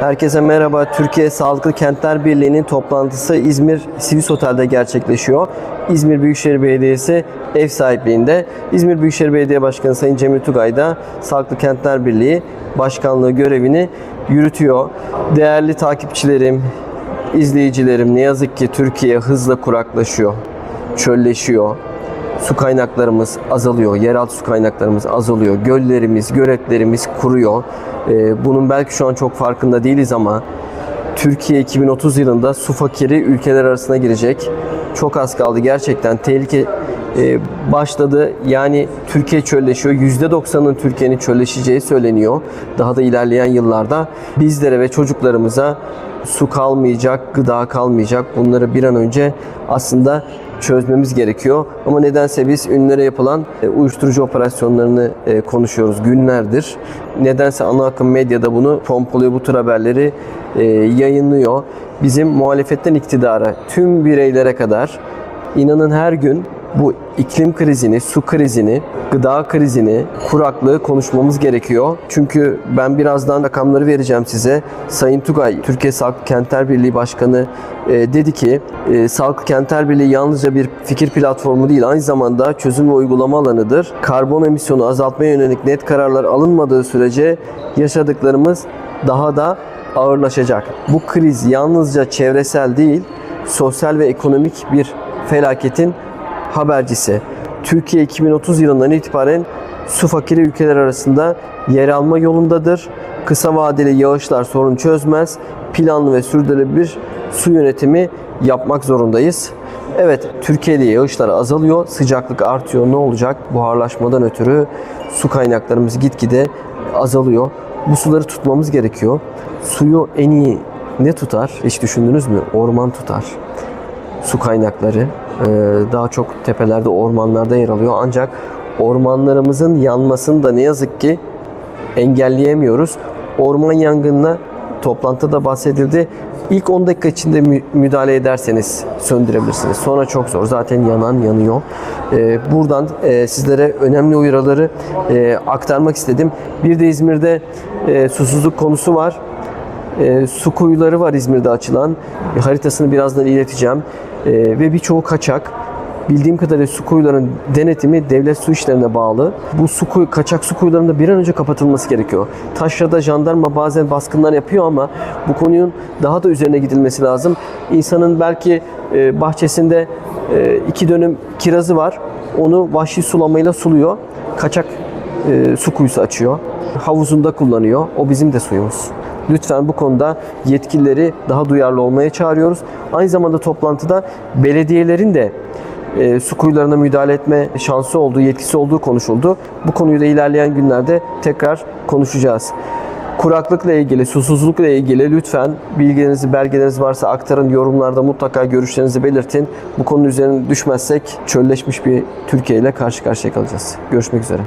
Herkese merhaba. Türkiye Sağlıklı Kentler Birliği'nin toplantısı İzmir Sivis Otel'de gerçekleşiyor. İzmir Büyükşehir Belediyesi ev sahipliğinde. İzmir Büyükşehir Belediye Başkanı Sayın Cemil Tugay da Sağlıklı Kentler Birliği Başkanlığı görevini yürütüyor. Değerli takipçilerim, izleyicilerim ne yazık ki Türkiye hızla kuraklaşıyor, çölleşiyor. Su kaynaklarımız azalıyor, yeraltı su kaynaklarımız azalıyor, göllerimiz, göletlerimiz kuruyor. Ee, bunun belki şu an çok farkında değiliz ama Türkiye 2030 yılında su fakiri ülkeler arasına girecek. Çok az kaldı gerçekten tehlike e, başladı. Yani Türkiye çölleşiyor. %90'ın Türkiye'nin çölleşeceği söyleniyor. Daha da ilerleyen yıllarda bizlere ve çocuklarımıza su kalmayacak, gıda kalmayacak. Bunları bir an önce aslında çözmemiz gerekiyor. Ama nedense biz ünlere yapılan e, uyuşturucu operasyonlarını e, konuşuyoruz günlerdir. Nedense ana akım medyada bunu pompalıyor, bu tür haberleri yayınlıyor. Bizim muhalefetten iktidara, tüm bireylere kadar inanın her gün bu iklim krizini, su krizini, gıda krizini, kuraklığı konuşmamız gerekiyor. Çünkü ben birazdan rakamları vereceğim size. Sayın Tugay, Türkiye Sağlıklı Kentler Birliği Başkanı e, dedi ki e, Sağlıklı Kentler Birliği yalnızca bir fikir platformu değil, aynı zamanda çözüm ve uygulama alanıdır. Karbon emisyonu azaltmaya yönelik net kararlar alınmadığı sürece yaşadıklarımız daha da ağırlaşacak. Bu kriz yalnızca çevresel değil, sosyal ve ekonomik bir felaketin habercisi. Türkiye 2030 yılından itibaren su fakiri ülkeler arasında yer alma yolundadır. Kısa vadeli yağışlar sorun çözmez. Planlı ve sürdürülebilir su yönetimi yapmak zorundayız. Evet, Türkiye'de yağışlar azalıyor, sıcaklık artıyor. Ne olacak? Buharlaşmadan ötürü su kaynaklarımız gitgide azalıyor. Bu suları tutmamız gerekiyor. Suyu en iyi ne tutar? Hiç düşündünüz mü? Orman tutar su kaynakları e, daha çok tepelerde, ormanlarda yer alıyor. Ancak ormanlarımızın yanmasını da ne yazık ki engelleyemiyoruz. Orman yangınına toplantıda bahsedildi. İlk 10 dakika içinde mü- müdahale ederseniz söndürebilirsiniz. Sonra çok zor. Zaten yanan yanıyor. E, buradan e, sizlere önemli uyarıları e, aktarmak istedim. Bir de İzmir'de e, susuzluk konusu var. E, su kuyuları var İzmir'de açılan. E, haritasını birazdan ileteceğim. E, ve birçoğu kaçak. Bildiğim kadarıyla su kuyularının denetimi devlet su işlerine bağlı. Bu su kuyu, kaçak su kuyularının da bir an önce kapatılması gerekiyor. Taşra'da jandarma bazen baskınlar yapıyor ama bu konunun daha da üzerine gidilmesi lazım. İnsanın belki e, bahçesinde e, iki dönüm kirazı var. Onu vahşi sulamayla suluyor. Kaçak e, su kuyusu açıyor. Havuzunda kullanıyor. O bizim de suyumuz. Lütfen bu konuda yetkilileri daha duyarlı olmaya çağırıyoruz. Aynı zamanda toplantıda belediyelerin de e, su kuyularına müdahale etme şansı olduğu, yetkisi olduğu konuşuldu. Bu konuyu da ilerleyen günlerde tekrar konuşacağız. Kuraklıkla ilgili, susuzlukla ilgili lütfen bilgilerinizi, belgeleriniz varsa aktarın. Yorumlarda mutlaka görüşlerinizi belirtin. Bu konu üzerine düşmezsek çölleşmiş bir Türkiye ile karşı karşıya kalacağız. Görüşmek üzere.